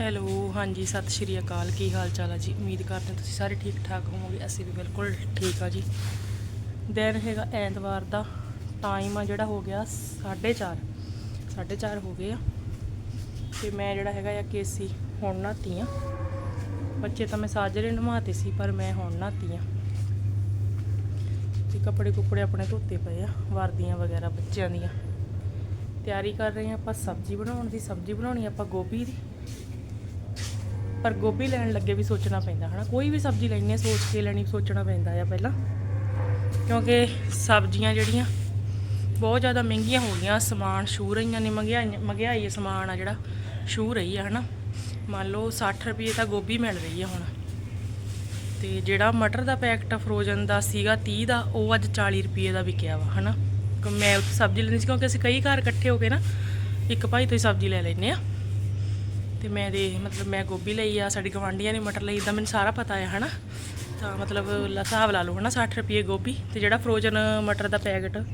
Hello, ਹਾਂਜੀ, ਸਤਿ ਸ਼੍ਰੀ ਅਕਾਲ। ਕੀ ਹਾਲ ਚਾਲ ਹੈ ਜੀ? ਉਮੀਦ ਕਰਦੇ ਹਾਂ ਤੁਸੀਂ ਸਾਰੇ ਠੀਕ ਠਾਕ ਹੋਵੋਗੇ, ਅਸੀਂ ਵੀ ਬਿਲਕੁਲ ਠੀਕ ਆ ਜੀ। ਦਿਨ ਹੈਗਾ ਐਤਵਾਰ ਦਾ ਟਾਈਮ ਆ ਜਿਹੜਾ ਹੋ ਗਿਆ 4:30 4:30 ਹੋ ਗਏ ਆ। ਤੇ ਮੈਂ ਜਿਹੜਾ ਹੈਗਾ ਆ ਕੇਸੀ, ਹੁਣ ਨਹਾਤੀ ਆ। ਬੱਚੇ ਤਾਂ ਮੈਂ ਸਾਜਰੇ ਨਵਾਤੇ ਸੀ, ਪਰ ਮੈਂ ਹੁਣ ਨਹਾਤੀ ਆ। ਤੇ ਕੱਪੜੇ ਕੁਪੜੇ ਆਪਣੇ ਧੋਤੇ ਪਏ ਆ, ਵਰਦੀਆਂ ਵਗੈਰਾ ਬੱਚਿਆਂ ਦੀਆਂ। ਤਿਆਰੀ ਕਰ ਰਹੇ ਹਾਂ ਆਪਾਂ ਸਬਜ਼ੀ ਬਣਾਉਣ ਦੀ। ਸਬਜ਼ੀ ਬਣਾਉਣੀ ਆਪਾਂ ਗੋਭੀ ਦੀ। ਪਰ ਗੋਭੀ ਲੈਣ ਲੱਗੇ ਵੀ ਸੋਚਣਾ ਪੈਂਦਾ, ਹਨਾ? ਕੋਈ ਵੀ ਸਬਜ਼ੀ ਲੈਣੀ ਹੈ ਸੋਚ ਕੇ ਲੈਣੀ, ਸੋਚਣਾ ਪੈਂਦਾ ਆ ਪਹਿਲਾਂ। ਕਿਉਂਕਿ ਸਬਜ਼ੀਆਂ ਜਿਹੜੀਆਂ, ਬਹੁਤ ਜ਼ਿਆਦਾ ਮਹਿੰਗੀਆਂ ਹੋ ਗਈਆਂ। ਸਮਾਨ ਛੂ ਰਹੀਆਂ ਨੇ ਮਹਿੰਗਾਈ ਮਹਿੰਗਾਈ ਸਮਾਨ ਆ ਜਿਹੜਾ ਛੂ ਰਹੀ ਆ, ਹਨਾ? ਮੰਨ ਲਓ 60 ਰੁਪਏ ਤਾਂ ਗੋਭੀ ਮਿਲ ਰਹੀ ਆ ਹੁਣ। ਤੇ ਜਿਹੜਾ ਮਟਰ ਦਾ ਪੈਕਟ ਫਰੋਜ਼ਨ ਦਾ ਸੀਗਾ 30 ਦਾ, ਉਹ ਅੱਜ 40 ਰੁਪਏ ਦਾ ਵਿਕਿਆ ਵਾ, ਹਨਾ? ਕਿ ਮੈਂ ਉੱਥੇ ਸਬਜ਼ੀ ਲੈਣੀ ਸੀ, ਕਿਉਂਕਿ ਅਸੀਂ ਕਈ ਘਰ ਇਕੱਠੇ ਹੋ ਕੇ ਨਾ, ਇੱਕ ਭਾਈ ਤੋਂ ਹੀ ਸਬਜ਼ੀ ਲੈ ਲੈਨੇ ਆ। ਤੇ ਮੈਂ ਦੇ ਮਤਲਬ ਮੈਂ ਗੋਭੀ ਲਈ ਆ, ਸਾਡੀ ਗਵਾਂਢੀਆਂ ਨੇ ਮਟਰ ਲਈ ਤਾਂ ਮੈਨੂੰ ਸਾਰਾ ਪਤਾ ਆ, ਹਨਾ? ਤਾਂ ਮਤਲਬ ਹਿਸਾਬ ਲਾ ਲਓ, ਹਨਾ 60 ਰੁਪਏ ਗੋਭੀ ਤੇ ਜਿਹੜਾ ਫਰੋਜ਼ਨ ਮਟਰ ਦਾ ਪੈਕਟ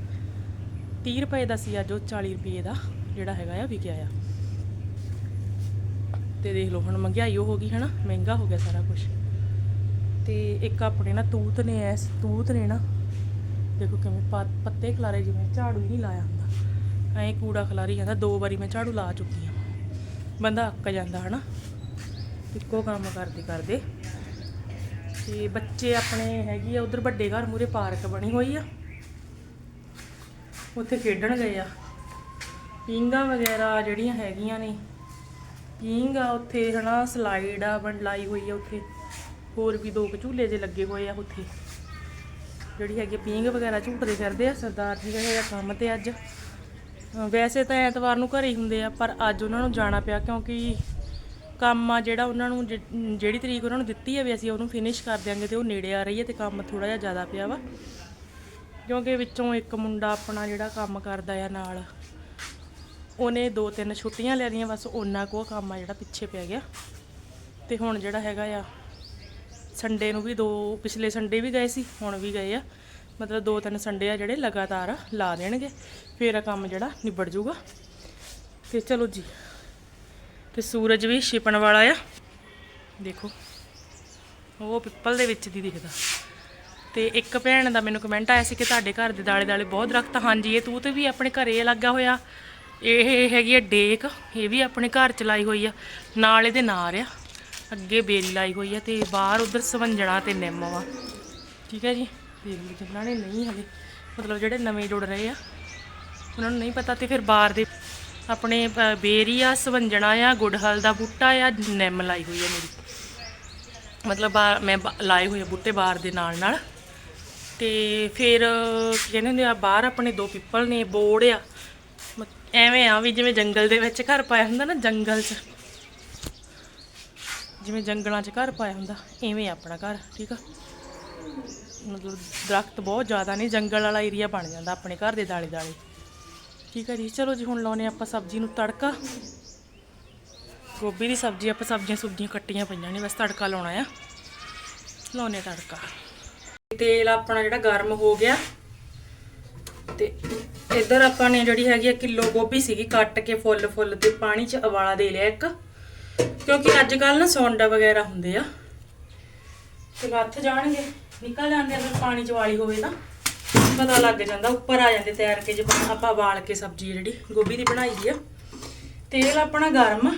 30 ਰੁਪਏ ਦਾ ਸੀ ਅੱਜ, ਉਹ 40 ਰੁਪਏ ਦਾ, ਜਿਹੜਾ ਹੈਗਾ ਆ, ਵਿਕਿਆ ਆ। ਤੇ ਦੇਖ ਲਓ, ਹੁਣ ਮਹਿੰਗਾਈ ਉਹ ਹੋ ਗਈ, ਹਨਾ? ਮਹਿੰਗਾ ਹੋ ਗਿਆ ਸਾਰਾ ਕੁਝ ਤੇ ਇੱਕ ਆਪਣੇ ਨਾ ਤੂਤ ਨੇ, ਐਸ ਤੂਤ ਨੇ ਨਾ, ਦੇਖੋ ਕਿਵੇਂ ਪ- ਪੱਤੇ ਖਲਾਰੇ ਜਿਵੇਂ ਝਾੜੂ ਹੀ ਨਹੀਂ ਲਾਇਆ ਹੁੰਦਾ। ਐਂ ਕੂੜਾ ਖਲਾਰੀ ਜਾਂਦਾ ਦੋ ਵਾਰੀ ਮੈਂ ਝਾੜੂ ਲਾ ਚੁੱਕੀ ਹਾਂ ਬੰਦਾ ਅੱਕ ਜਾਂਦਾ, ਹਨਾ? ਇੱਕੋ ਕੰਮ ਕਰਦੇ ਕਰਦੇ। ਤੇ ਬੱਚੇ ਆਪਣੇ ਹੈਗੀ ਆ, ਉਧਰ ਵੱਡੇ ਘਰ ਮੂਰੇ ਪਾਰਕ ਬਣੀ ਹੋਈ ਆ। ਉੱਥੇ ਖੇਡਣ ਗਏ ਆ। ਪੀਂਗਾ ਵਗੈਰਾ ਜਿਹੜੀਆਂ ਹੈਗੀਆਂ ਨੇ ਪੀਂਗ ਆ ਉੱਥੇ, ਹਨਾ ਸਲਾਈਡ ਆ, ਬਣ ਲਾਈ ਹੋਈ ਆ ਉੱਥੇ। ਹੋਰ ਵੀ ਦੋ ਕੁ ਝੂਲੇ ਜੇ ਲੱਗੇ ਹੋਏ ਆ ਉੱਥੇ। ਜਿਹੜੀ ਹੈਗੀ ਪੀਂਗ ਵਗੈਰਾ ਝੂਟਦੇ ਫਿਰਦੇ ਆ, ਸਰਦਾਰ ਜੀ ਗਏ ਕੰਮ ਤੇ ਅੱਜ। ਵੈਸੇ ਤਾਂ ਐਤਵਾਰ ਨੂੰ ਘਰੇ ਹੀ ਹੁੰਦੇ ਆ, ਪਰ ਅੱਜ ਉਹਨਾਂ ਨੂੰ ਜਾਣਾ ਪਿਆ ਕਿਉਂਕਿ ਕੰਮ ਆ ਜਿਹੜਾ ਉਹਨਾਂ ਨੂੰ ਜਿ- ਜਿਹੜੀ ਤਰੀਕ ਉਹਨਾਂ ਨੂੰ ਦਿੱਤੀ ਹੈ ਵੀ ਅਸੀਂ ਉਹਨੂੰ ਫਿਨਿਸ਼ ਕਰ ਦਿਆਂਗੇ ਤੇ ਉਹ ਨੇੜੇ ਆ ਰਹੀ ਹੈ ਤੇ ਕੰਮ ਥੋੜਾ ਜਿਹਾ ਜ਼ਿਆਦਾ ਪਿਆ ਵਾ। ਕਿਉਂਕਿ ਵਿੱਚੋਂ ਇੱਕ ਮੁੰਡਾ ਆਪਣਾ ਜਿਹੜਾ ਕੰਮ ਕਰਦਾ ਆ ਨਾਲ, ਉਹਨੇ ਦੋ ਤਿੰਨ ਛੁੱਟੀਆਂ ਲੈ ਲਈਆਂ, ਬਸ ਉਹਨਾਂ ਕੋ ਕੰਮ ਆ ਜਿਹੜਾ ਪਿੱਛੇ ਪੈ ਗਿਆ। ਤੇ ਹੁਣ ਜਿਹੜਾ ਹੈਗਾ ਆ, ਸੰਡੇ ਨੂੰ ਵੀ ਦੋ, ਪਿਛਲੇ ਸੰਡੇ ਵੀ ਗਏ ਸੀ, ਹੁਣ ਵੀ ਗਏ ਆ। ਮਤਲਬ ਦੋ ਤਿੰਨ ਸੰਡੇ ਆ ਜਿਹੜੇ ਲਗਾਤਾਰ ਲਾ ਦੇਣਗੇ, ਫਿਰ ਆ ਕੰਮ ਜਿਹੜਾ ਨਿਬੜ ਜਾਊਗਾ। ਤੇ ਚਲੋ ਜੀ, ਤੇ ਸੂਰਜ ਵੀ ਛਿਪਣ ਵਾਲਾ ਆ। ਦੇਖੋ, ਉਹ ਪਿੱਪਲ ਦੇ ਵਿੱਚ ਦੀ ਦਿਖਦਾ। ਤੇ ਇੱਕ ਭੈਣ ਦਾ ਮੈਨੂੰ ਕਮੈਂਟ ਆਇਆ ਸੀ ਕਿ ਤੁਹਾਡੇ ਘਰ ਦੇ ਦਾਲੇ ਦਾਲੇ ਬਹੁਤ ਦਰਖਤ ਹਾਂਜੀ, ਇਹ ਤੂੰ ਤੂਤ ਵੀ ਆਪਣੇ ਘਰੇ ਲੱਗਾ ਹੋਇਆ। ਇਹ ਹੈਗੀ ਆ ਡੇਕ, ਇਹ ਵੀ ਆਪਣੇ ਘਰ ਚ ਲਾਈ ਹੋਈ ਆ। ਨਾਲ ਇਹਦੇ ਨਾਰ ਆ। ਅੱਗੇ ਬੇਰੀ ਲਾਈ ਹੋਈ ਆ ਤੇ ਬਾਹਰ ਉਧਰ ਸਵੰਜਣਾ ਤੇ ਨਿੰਮ ਵਾ। ਠੀਕ ਹੈ ਜੀ? ਤੇ ਜਿਨ੍ਹਾਂ ਨੇ ਨਹੀਂ ਹਲੇ ਮਤਲਬ ਜਿਹੜੇ ਨਵੇਂ ਜੁੜ ਰਹੇ ਆ ਉਹਨਾਂ ਨੂੰ ਨਹੀਂ ਪਤਾ ਤੇ ਫਿਰ ਬਾਹਰ ਦੇ ਆਪਣੇ ਅ, ਬੇਰੀ ਆ ਸਵੰਜਣਾ ਆ ਗੁੜਹਲ ਦਾ ਬੂਟਾ ਆ ਨਿੰਮ ਲਾਈ ਹੋਈ ਆ ਮੇਰੀ। ਮਤਲਬ ਬਾਹਰ ਮੈਂ ਲਾਏ ਹੋਏ ਆ ਬੂਟੇ ਬਾਹਰ ਦੇ ਨਾਲ ਨਾਲ। ਤੇ ਫਿਰ ਕਹਿੰਦੇ ਹੁੰਦੇ ਆ ਬਾਹਰ ਆਪਣੇ ਦੋ ਪਿੱਪਲ ਨੇ ਬੋੜ ਆ। ਮ- ਐਵੇਂ ਆ ਵੀ ਜਿਵੇਂ ਜੰਗਲ ਦੇ ਵਿੱਚ ਘਰ ਪਾਇਆ ਹੁੰਦਾ ਨਾ ਜੰਗਲ 'ਚ। ਜਿਵੇਂ ਜੰਗਲਾਂ 'ਚ ਘਰ ਪਾਇਆ ਹੁੰਦਾ ਐਵੇਂ ਆ ਆਪਣਾ ਘਰ ਠੀਕ ਆ? ਮਤਲਬ ਦਰਖਤ ਬਹੁਤ ਜ਼ਿਆਦਾ ਨੇ, ਜੰਗਲ ਵਾਲਾ ਏਰੀਆ ਬਣ ਜਾਂਦਾ ਆਪਣੇ ਘਰ ਦੇ ਦਾਲੇ ਦਾਲੇ। ਠੀਕ ਹੈ ਜੀ, ਚਲੋ ਜੀ ਹੁਣ ਲਾਉਨੇ ਆਪਾਂ ਸਬਜ਼ੀ ਨੂੰ ਤੜਕਾ। ਗੋਭੀ ਦੀ ਸਬਜ਼ੀ, ਆਪਾਂ ਸਬਜ਼ੀਆਂ ਸੁਬਜ਼ੀਆਂ ਕੱਟੀਆਂ ਪਈਆਂ ਨੇ, ਬਸ ਤੜਕਾ ਲਾਉਣਾ ਆ। ਲਾਉਨੇ ਤੜਕਾ। ਤੇਲ ਆਪਣਾ ਜਿਹੜਾ ਗਰਮ ਹੋ ਗਿਆ, ਤੇ ਇੱਧਰ ਆਪਾਂ ਨੇ ਜਿਹੜੀ ਹੈਗੀ ਆ ਕਿਲੋ ਗੋਭੀ ਸੀਗੀ, ਕੱਟ ਕੇ ਫੁੱਲ ਫੁੱਲ ਤੇ ਪਾਣੀ 'ਚ ਉਬਾਲਾ ਦੇ ਲਿਆ ਇੱਕ। ਕਿਉਂਕਿ ਅੱਜ ਕੱਲ ਨਾ ਸੌਂਡਾ ਵਗੈਰਾ ਹੁੰਦੇ ਆ। ਤੇ ਲੱਥ ਜਾਣਗੇ। ਨਿਕਲ ਜਾਂਦੇ ਅਗਰ ਪਾਣੀ 'ਚ ਵਾਲੀ ਹੋਵੇ ਤਾਂ। ਪਤਾ ਲੱਗ ਜਾਂਦਾ, ਉੱਪਰ ਆ ਜਾਂਦੇ ਤੈਰ ਕੇ ਜੇ ਆਪਾਂ ਵਾਲ ਕੇ ਸਬਜ਼ੀ ਜਿਹੜੀ ਗੋਭੀ ਦੀ ਬਣਾਈ ਆ। ਤੇਲ ਆਪਣਾ ਗਰਮ।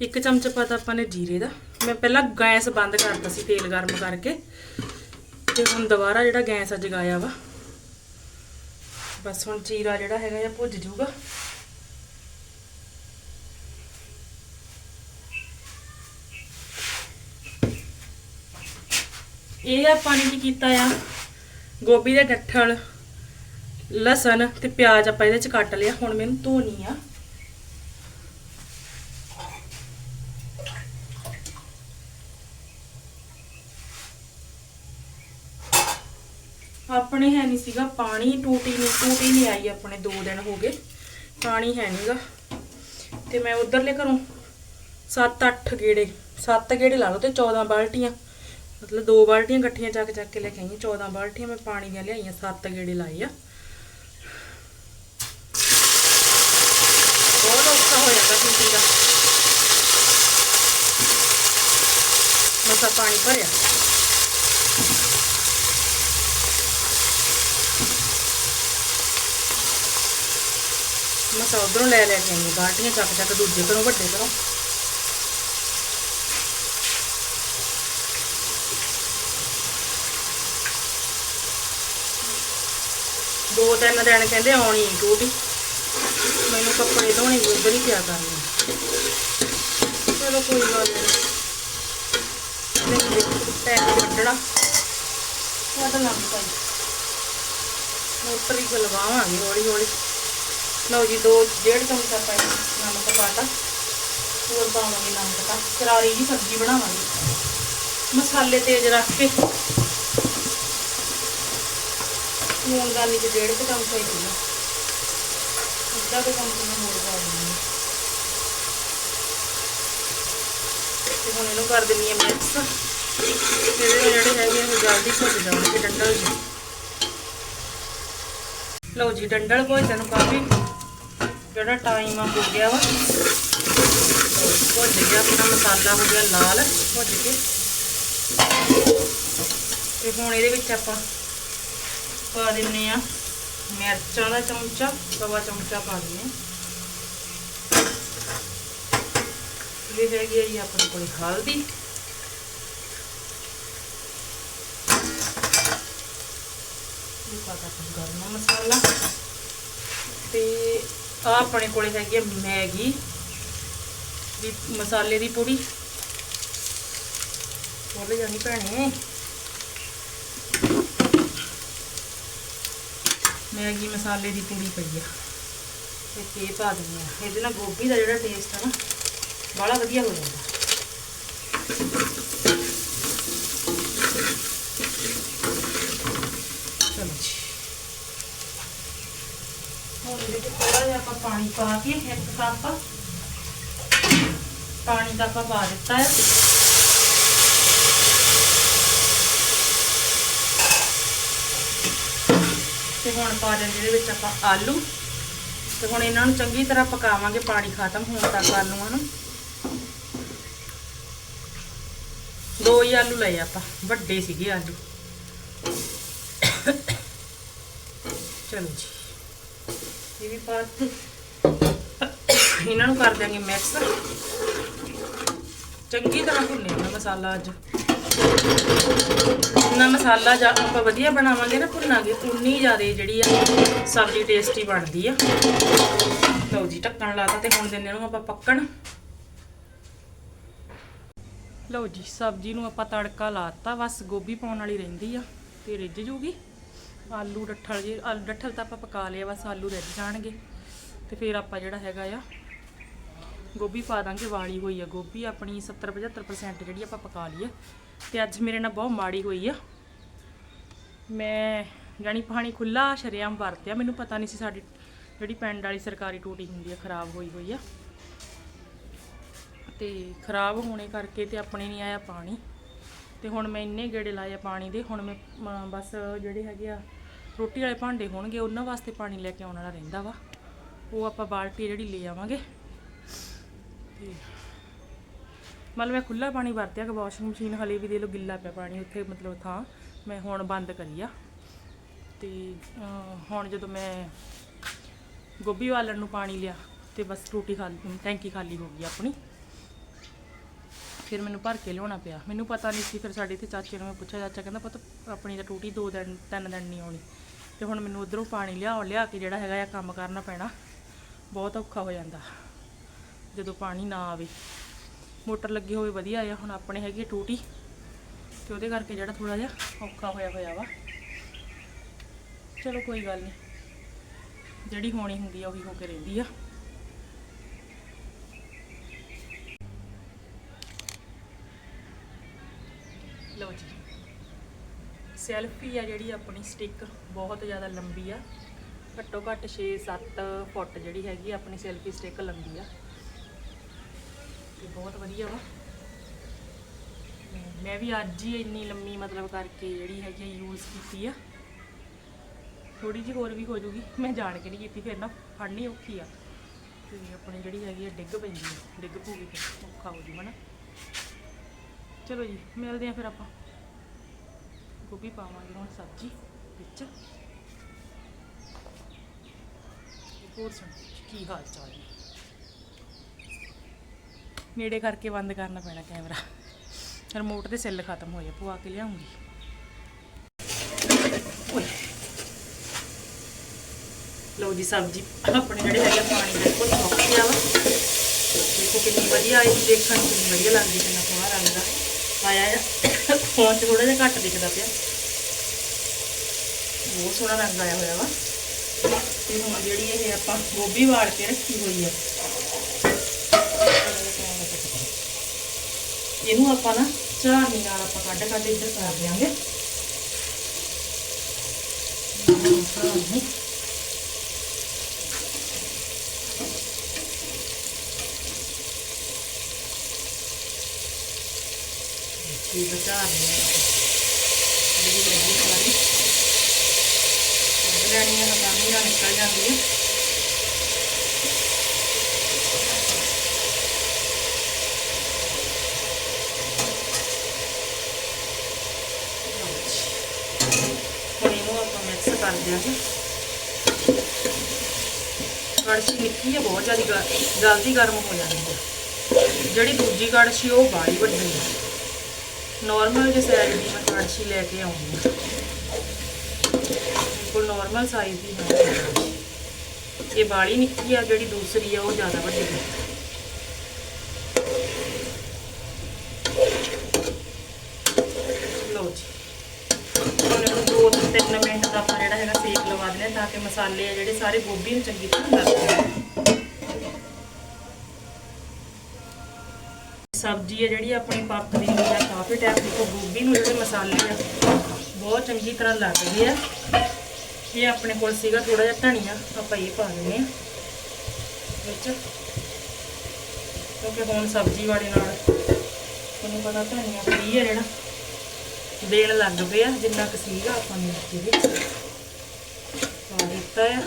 ਇੱਕ ਚਮਚ ਪਤਾ ਆਪਾਂ ਨੇ ਜੀਰੇ ਦਾ। ਮੈਂ ਪਹਿਲਾਂ ਗੈਸ ਬੰਦ ਕਰਤਾ ਸੀ ਤੇਲ ਗਰਮ ਕਰਕੇ, ਤੇ ਹੁਣ ਦੁਬਾਰਾ ਜਿਹੜਾ ਗੈਸ ਜਗਾਇਆ ਵਾ। ਬਸ ਹੁਣ ਜੀਰਾ ਜਿਹੜਾ ਹੈਗਾ ਇਹ ਭੁੱਜ ਜਾਊਗਾ ਇਹ ਆਪਾਂ ਨੇ ਕੀ ਕੀਤਾ ਆ? ਗੋਭੀ ਦੇ ਡੱਠਲ ਲਸਣ ਤੇ ਪਿਆਜ਼ ਆਪਾਂ ਇਹਦੇ ਚ ਕੱਟ ਲਿਆ। ਹੁਣ ਮੈਨੂੰ ਧੋਣੀ ਆ। ਆਪਣੇ ਹੈ ਨਹੀਂ ਸੀਗਾ ਪਾਣੀ, ਟੂਟੀ ਨਹੀਂ ਟੂਟੀ ਨਹੀਂ ਆਈ ਆਪਣੇ 2 ਦਿਨ ਹੋ ਗਏ। ਪਾਣੀ ਹੈ ਨਹੀਂਗਾ ਤੇ ਮੈਂ ਉਧਰਲੇ ਘਰੋਂ 7-8 ਗੇੜੇ 7 ਗੇੜੇ ਲਾ ਲਓ ਤੇ 14 ਬਾਲਟੀਆਂ। ਮਤਲਬ ਦੋ ਬਾਲਟੀਆਂ ਇਕੱਠੀਆਂ ਚੱਕ ਚੱਕ ਕੇ ਲੈ ਕੇ ਆਈਆਂ 14 ਬਾਲਟੀਆਂ ਮੈਂ ਪਾਣੀ ਦੀਆਂ ਲਿਆਈਆਂ 7 ਗੇੜੇ ਲਾਏ ਆ ਬਹੁਤ ਲੱਗਾ ਟੂਟੀ ਦਾ ਮਸਾ ਪਾਣੀ ਭਰਿਆ ਮਸਾ ਉਧਰੋਂ ਲੈ ਲੈ ਕੇ ਆਈ ਬਾਲਟੀਆਂ ਚੱਕ ਚੱਕ ਦੂਜੇ ਘਰੋਂ ਵੱਡੇ ਘਰੋਂ ਦੋ ਤਿੰਨ ਦਿਨ ਕਹਿੰਦੇ ਆਉਣੀ ਡਿਊਟੀ ਮੈਨੂੰ ਕੱਪੜੇ ਧੋਣੇ ਵੀ ਹੀ ਪਿਆ ਕਰਨੇ। ਚਲੋ ਕੋਈ ਗੱਲ ਨਹੀਂ ਨਹੀਂ, ਪੈਰ ਕੱਢਣਾ ਕੱਢ ਲੰਮ ਪਾਈ ਮੋਟਰ ਹੀ। ਗਲਵਾਵਾਂਗੇ ਹੌਲੀ ਹੌਲੀ। ਲਓ ਜੀ, ਦੋ, ਡੇਢ ਚਮਚਾ ਪਾਈ ਨਮਕ ਪਾਤਾ। ਹੋਰ ਪਾਵਾਂਗੇ ਨਮਕ ਤਾਂ। ਕਰਾਰੀ ਜੀ ਸਬਜ਼ੀ ਬਣਾਵਾਂਗੇ। ਮਸਾਲੇ ਤੇਜ਼ ਰੱਖ ਕੇ। ਨੂਨ ਦਾਨੀ ਤੇ ਡੇਢ ਕੁ ਚਮਚਾ ਹੀ ਪੀਣਾ ਅੱਧਾ ਕੁ ਚਮਚਾ ਮੈਂ ਹੋਰ ਪਾ ਦਿੰਦੀ ਤੇ ਹੁਣ ਇਹਨੂੰ ਕਰ ਦਿੰਨੀ ਆ ਮਿਕਸ ਇਹਦੇ ਜਿਹੜੇ ਹੈਗੇ ਉਹ ਜਲਦੀ ਭੁੱਜ ਜਾਣਗੇ ਡੰਡਲ ਜੀ ਲਓ ਜੀ, ਡੰਡਲ ਭੁੱਜਣ ਨੂੰ ਕਾਫੀ। ਜਿਹੜਾ ਟਾਈਮ ਆ ਹੋ ਗਿਆ ਵਾ। ਭੁੱਜ ਗਿਆ, ਆਪਣਾ ਮਸਾਲਾ ਹੋ ਗਿਆ ਲਾਲ ਭੁੱਜ ਕੇ। ਤੇ ਹੁਣ ਇਹਦੇ ਵਿੱਚ ਆਪਾਂ ਪਾ ਦਿੰਨੇ ਆ। ਮਿਰਚਾਂ ਦਾ ਚਮਚਾ ਸਵਾ ਚਮਚਾ ਪਾ ਦਿੰਨੇ ਆ। ਇਹ ਹੈਗੀ ਆ ਜੀ ਆਪਣੇ ਕੋਲ ਹਲਦੀ। ਇਹ ਪਾ ਗਰਮ ਮਸਾਲਾ। ਤੇ ਆ ਆਪਣੇ ਕੋਲੇ ਹੈਗੀ ਆ ਮੈਗੀ ਦੀ, ਮਸਾਲੇ ਦੀ ਪੂਰੀ ਬੋਲੇ ਜਾਨੀ ਭੈਣੇ। ਮੈਗੀ ਮਸਾਲੇ ਦੀ ਪੂੜੀ ਪਈ ਆ। ਤੇ ਇਹ ਪਾ ਦਿੰਦੇ ਆ। ਇਹਦੇ ਨਾਲ ਗੋਭੀ ਦਾ ਜਿਹੜਾ ਟੇਸਟ ਆ ਨਾ ਬੜਾ ਵਧੀਆ ਹੋ ਜਾਂਦਾ। ਚਲੋ ਜੀ। ਹੁਣ ਇਹਦੇ ਵਿੱਚ ਥੋੜਾ ਜਿਹਾ ਆਪਾਂ ਪਾਣੀ ਪਾ ਕੇ ਇੱਕ ਕੱਪ ਪਾਣੀ ਦਾ ਆਪਾਂ ਪਾ ਦਿੱਤਾ ਹੈ ਹੁਣ ਪਾ ਦਿੰਦੇ ਇਹਦੇ ਵਿੱਚ ਆਪਾਂ ਆਲੂ। ਤੇ ਹੁਣ ਇਹਨਾਂ ਨੂੰ ਚੰਗੀ ਤਰ੍ਹਾਂ ਪਕਾਵਾਂਗੇ, ਪਾਣੀ ਖਤਮ ਹੋਣ ਤੱਕ ਆਲੂਆਂ ਨੂੰ। ਦੋ ਹੀ ਆਲੂ ਲਏ ਆਪਾਂ, ਵੱਡੇ ਸੀਗੇ ਆਲੂ। ਚਲੋ ਜੀ, ਇਹ ਵੀ ਪਾ ਇਹਨਾਂ ਨੂੰ ਕਰ ਦਿਆਂਗੇ ਮਿਕਸ ਚੰਗੀ ਤਰ੍ਹਾਂ ਭੁੰਨੇ ਮਸਾਲਾ ਅੱਜ। ਜਿੰਨਾ ਮਸਾਲਾ ਜਾਂ ਆਪਾਂ ਵਧੀਆ ਬਣਾਵਾਂਗੇ ਨਾ ਭੁੰਨਾਂਗੇ ਉਨੀ ਜ਼ਿਆਦਾ ਜਿਹੜੀ ਆ ਸਬਜ਼ੀ ਟੇਸਟੀ ਬਣਦੀ ਆ। ਲਓ ਜੀ, ਢੱਕਣ ਲਾਤਾ ਤੇ ਹੁਣ ਦਿੰਨੇ ਨੂੰ ਆਪਾਂ ਪੱਕਣ। ਲਓ ਜੀ, ਸਬਜ਼ੀ ਨੂੰ ਆਪਾਂ ਤੜਕਾ ਲਾਤਾ, ਬਸ ਗੋਭੀ ਪਾਉਣ ਵਾਲੀ ਰਹਿੰਦੀ ਆ ਤੇ ਰਿੱਝ ਜੂਗੀ। ਆਲੂ ਡੱਠਲ ਜੇ, ਆਲੂ ਡੱਠਲ ਤਾਂ ਆਪਾਂ ਪਕਾ ਲਿਆ, ਬਸ ਆਲੂ ਰਿੱਝ ਜਾਣਗੇ। ਤੇ ਫਿਰ ਆਪਾਂ ਜਿਹੜਾ ਹੈਗਾ ਆ ਗੋਭੀ ਪਾ ਦਾਂਗੇ, ਵਾਲੀ ਹੋਈ ਆ ਗੋਭੀ, ਆਪਣੀ 70 75% ਜਿਹੜੀ ਆਪਾਂ ਪਕਾ ਲਈ ਆ। ਤੇ ਅੱਜ ਮੇਰੇ ਨਾਲ ਬਹੁਤ ਮਾੜੀ ਹੋਈ ਆ। ਮੈਂ ਜਾਣੀ ਪਾਣੀ ਖੁੱਲਾ ਸ਼ਰਿਆਮ ਵਰਤਿਆ, ਮੈਨੂੰ ਪਤਾ ਨਹੀਂ ਸੀ ਸਾਡੀ ਜਿਹੜੀ ਪਿੰਡ ਵਾਲੀ ਸਰਕਾਰੀ ਟੂਟੀ ਹੁੰਦੀ ਆ, ਖਰਾਬ ਹੋਈ ਹੋਈ ਆ। ਤੇ ਖਰਾਬ ਹੋਣੇ ਕਰਕੇ ਤੇ ਆਪਣੇ ਨਹੀਂ ਆਇਆ ਪਾਣੀ। ਤੇ ਹੁਣ ਮੈਂ ਇੰਨੇ ਗੇੜੇ ਲਾਏ ਆ ਪਾਣੀ ਦੇ, ਹੁਣ ਮੈਂ ਬਸ ਜਿਹੜੇ ਹੈਗੇ ਆ ਰੋਟੀ ਵਾਲੇ ਭਾਂਡੇ ਹੋਣਗੇ, ਉਹਨਾਂ ਵਾਸਤੇ ਪਾਣੀ ਲੈ ਕੇ ਆਉਣ ਵਾਲਾ ਰਹਿੰਦਾ ਵਾ। ਉਹ ਆਪਾਂ ਬਾਲਟੀ ਜਿਹੜੀ ਲੈ ਆਵਾਂਗੇ। ਮਤਲਬ ਮੈਂ ਖੁੱਲਾ ਪਾਣੀ ਵਰਤਿਆ ਕਿ ਵਾਸ਼ਿੰਗ ਮਸ਼ੀਨ ਹਲੇ ਵੀ ਦੇ ਲੋ ਗਿੱਲਾ ਪਿਆ ਪਾਣੀ ਉੱਥੇ, ਮਤਲਬ ਥਾਂ ਮੈਂ ਹੁਣ ਬੰਦ ਕਰੀ ਆ। ਤੇ ਹੁਣ ਜਦੋਂ ਮੈਂ ਗੋਭੀ ਵਾਲਣ ਨੂੰ ਪਾਣੀ ਲਿਆ ਤੇ ਬਸ ਟੂਟੀ ਖਾਲੀ ਟੈਂਕੀ ਖਾਲੀ ਹੋ ਗਈ ਆਪਣੀ। ਫਿਰ ਮੈਨੂੰ ਭਰ ਕੇ ਲਿਆਉਣਾ ਪਿਆ। ਮੈਨੂੰ ਪਤਾ ਨਹੀਂ ਸੀ, ਫਿਰ ਸਾਡੇ ਇੱਥੇ ਚਾਚੇ ਨੂੰ ਮੈਂ ਪੁੱਛਿਆ, ਚਾਚਾ ਕਹਿੰਦਾ, ਪਤਾ, ਆਪਣੀ ਤਾਂ ਟੂਟੀ ਦੋ ਦਿਨ, ਤਿੰਨ ਦਿਨ ਨਹੀਂ ਆਉਣੀ। ਤੇ ਹੁਣ ਮੈਨੂੰ ਉਧਰੋਂ ਪਾਣੀ ਲਿਆਉਣ ਲਿਆ ਕੇ ਜਿਹੜਾ ਹੈਗਾ ਆ ਕੰਮ ਕਰਨਾ ਪੈਣਾ, ਬਹੁਤ ਔਖਾ ਹੋ ਜਾਂਦਾ। ਜਦੋਂ ਪਾਣੀ ਨਾ ਆਵੇ। ਮੋਟਰ ਲੱਗੀ ਹੋਵੇ ਵਧੀਆ ਆ, ਹੁਣ ਆਪਣੇ ਹੈਗੀ ਆ ਟੂਟੀ ਤੇ ਉਹਦੇ ਕਰਕੇ ਜਿਹੜਾ ਥੋੜਾ ਜਿਹਾ ਔਖਾ ਹੋਇਆ ਹੋਇਆ ਵਾ। ਚਲੋ ਕੋਈ ਗੱਲ ਨਹੀਂ ਜਿਹੜੀ ਹੋਣੀ ਹੁੰਦੀ ਆ ਉਹੀ ਹੋ ਕੇ ਰਹਿੰਦੀ ਆ। ਲਓ ਜੀ, ਸੈਲਫੀ ਆ ਜਿਹੜੀ ਆਪਣੀ ਸਟਿੱਕ ਬਹੁਤ ਜ਼ਿਆਦਾ ਲੰਬੀ ਆ। ਘੱਟੋ ਘੱਟ 6-7 ਫੁੱਟ ਜਿਹੜੀ ਹੈਗੀ ਆ ਆਪਣੀ ਸੈਲਫੀ ਸਟਿੱਕ ਲੰਬੀ ਆ। ਤੇ ਬਹੁਤ ਵਧੀਆ ਵਾ। ਮੈਂ ਵੀ ਅੱਜ ਹੀ ਇੰਨੀ ਲੰਮੀ ਮਤਲਬ ਕਰਕੇ ਜਿਹੜੀ ਹੈਗੀ ਯੂਜ਼ ਕੀਤੀ ਆ। ਥੋੜੀ ਜਿਹੀ ਹੋਰ ਵੀ ਹੋ ਜੂਗੀ ਮੈਂ ਜਾਣ ਕੇ ਨਹੀਂ ਕੀਤੀ, ਫਿਰ ਨਾ ਫੜਨੀ ਔਖੀ ਆ। ਤੇ ਆਪਣੀ ਜਿਹੜੀ ਹੈਗੀ ਆ ਡਿੱਗ ਪੈਂਦੀ ਆ, ਡਿੱਗ ਪੂਗੀ ਫਿਰ, ਔਖਾ ਹੋ ਜੂਗਾ ਨਾ ਚਲੋ ਜੀ, ਮਿਲਦੇ ਆ ਫਿਰ ਆਪਾਂ। ਗੋਭੀ ਪਾਵਾਂਗੇ ਹੁਣ ਸਬਜ਼ੀ ਵਿੱਚ। ਹੋਰ ਸੁਣ ਕੀ ਹਾਲ ਚਾਲ ਹੈ ਨੇੜੇ ਕਰਕੇ ਬੰਦ ਕਰਨਾ ਪੈਣਾ ਕੈਮਰਾ। ਰਿਮੋਟ ਦੇ ਸੈੱਲ ਖਤਮ ਹੋਏ ਆ, ਪਵਾ ਕੇ ਲਿਆਉਂਗੀ ਲਓ ਜੀ ਸਬਜ਼ੀ ਆਪਣੇ ਜਿਹੜੇ ਹੈਗੇ ਪਾਣੀ ਬਿਲਕੁਲ ਸੁੱਕ ਗਿਆ ਵਾ। ਦੇਖੋ ਕਿੰਨੀ ਵਧੀਆ ਆਈ ਦੇਖਣ ਨੂੰ ਕਿੰਨੀ ਵਧੀਆ ਲੱਗਦੀ ਕਿੰਨਾ ਸੋਹਣਾ ਰੰਗ ਦਾ ਆਇਆ ਆ। ਫੋਨ 'ਚ ਥੋੜਾ ਜਿਹਾ ਘੱਟ ਦਿਖਦਾ ਪਿਆ। ਬਹੁਤ ਸੋਹਣਾ ਰੰਗ ਆਇਆ ਹੋਇਆ ਵਾ। ਤੇ ਹੁਣ ਜਿਹੜੀ ਇਹ ਆਪਾਂ ਗੋਭੀ ਵਾੜ ਕੇ ਰੱਖੀ ਹੋਈ ਆ ਇਹਨੂੰ ਆਪਾਂ ਨਾ ਝਾਰਨੀ ਨਾਲ ਆਪਾਂ ਕੱਢ ਕੱਢ ਇੱਧਰ ਕਰ ਦਿਆਂਗੇ। ਝਾਰਨੀ ਇਹ ਬਚਾ ਰਹੇ ਜਿਹੜੀ ਲੱਗੀ ਸਾਰੀ। ਲੈਣੀਆਂ ਲਗਾਣੀ ਨਾਲ ਨਿਕਲ ਜਾਂਦੀ ਹੈ ਹੁਣ ਇਹਨੂੰ ਆਪਾਂ ਮਿਕਸ ਕਰ ਦਿਆਂਗੇ ਕੜਛੀ ਨਿੱਕੀ ਹੈ ਬਹੁਤ ਜ਼ਿਆਦਾ ਜਲਦੀ ਗਰਮ ਹੋ ਜਾਂਦੀ ਹੈ ਜਿਹੜੀ ਦੂਜੀ ਕੜਛੀ ਉਹ ਬਾੜੀ ਵੱਡੀ ਹੈ ਨਾਰਮਲ ਜਿਹਾ ਸਾਈਜ਼ ਦੀ ਮੈਂ ਕੜਛੀ ਲੈ ਕੇ ਆਉਂਦੀ ਹਾਂ ਬਿਲਕੁਲ ਨਾਰਮਲ ਸਾਈਜ਼ ਦੀ ਹੈ। ਇਹ ਬਾਲੀ ਨਿੱਕੀ ਆ, ਜਿਹੜੀ ਦੂਸਰੀ ਆ, ਉਹ ਜ਼ਿਆਦਾ ਵੱਡੀ ਹੈ 15 ਮਿੰਟ ਦਾ ਆਪਾਂ ਜਿਹੜਾ ਹੈਗਾ ਸੇਕ ਲਵਾ ਦਿੰਦੇ ਤਾਂ ਕਿ ਮਸਾਲੇ ਆ ਜਿਹੜੇ ਸਾਰੇ ਗੋਭੀ ਨੂੰ ਚੰਗੀ ਤਰ੍ਹਾਂ ਲੱਗ ਜਾਣ। ਸਬਜ਼ੀ ਹੈ ਜਿਹੜੀ ਆਪਣੀ ਪੱਕਦੀ ਹੋਈ ਹੈ ਕਾਫੀ ਟਾਈਮ ਦੇਖੋ ਗੋਭੀ ਨੂੰ ਜਿਹੜੇ ਮਸਾਲੇ ਆ, ਬਹੁਤ ਚੰਗੀ ਤਰ੍ਹਾਂ ਲੱਗ ਗਏ ਆ। ਇਹ ਆਪਣੇ ਕੋਲ ਸੀਗਾ ਥੋੜਾ ਜਿਹਾ ਧਨੀਆ, ਆਪਾਂ ਇਹ ਪਾ ਦਿੰਦੇ ਆ ਵਿੱਚ। ਕਿਉਂਕਿ ਹੁਣ ਸਬਜ਼ੀ ਵਾਲੇ ਨਾਲ ਤੁਹਾਨੂੰ ਪਤਾ ਧਨੀਆ ਫ੍ਰੀ ਹੈ ਜਿਹੜਾ। ਦੇਣ ਲੱਗ ਪਿਆ ਜਿੰਨਾ ਕੁ ਸੀਗਾ ਆਪਾਂ ਨੇ ਵਿੱਚ ਪਾ ਦਿੱਤਾ ਆ।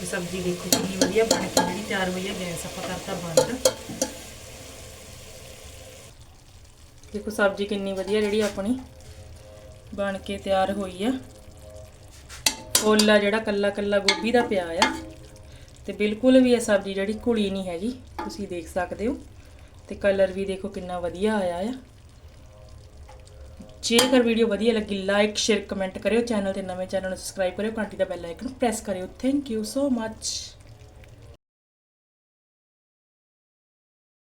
ਇਹ ਸਬਜ਼ੀ ਦੇਖੋ ਕਿੰਨੀ ਵਧੀਆ ਬਣ ਕੇ ਜਿਹੜੀ ਤਿਆਰ ਹੋਈ ਹੈ ਗੈਸ ਆਪਾਂ ਕਰਤਾ ਬੰਦ। ਦੇਖੋ ਸਬਜ਼ੀ ਕਿੰਨੀ ਵਧੀਆ ਜਿਹੜੀ ਆਪਣੀ ਬਣ ਕੇ ਤਿਆਰ ਹੋਈ ਆ। ਫੁੱਲ ਜਿਹੜਾ ਕੱਲਾ ਕੱਲਾ ਗੋਭੀ ਦਾ ਪਿਆ ਆ। ਤੇ ਬਿਲਕੁਲ ਵੀ ਇਹ ਸਬਜ਼ੀ ਜਿਹੜੀ ਘੁਲੀ ਨਹੀਂ ਹੈਗੀ, ਤੁਸੀਂ ਦੇਖ ਸਕਦੇ ਹੋ। ਤੇ ਕਲਰ ਵੀ ਦੇਖੋ ਕਿੰਨਾ ਵਧੀਆ ਆਇਆ ਆ। ਜੇਕਰ ਵੀਡੀਓ ਵਧੀਆ ਲੱਗੀ ਲਾਈਕ ਸ਼ੇਅਰ ਕਮੈਂਟ ਕਰਿਓ। ਚੈਨਲ ਤੇ ਨਵੇਂ ਚੈਨਲ ਨੂੰ ਸਬਸਕ੍ਰਾਈਬ ਕਰਿਓ। ਘੰਟੀ ਦਾ ਬੈਲ ਆਈਕਨ ਪ੍ਰੈਸ ਕਰਿਓ। Thank you so much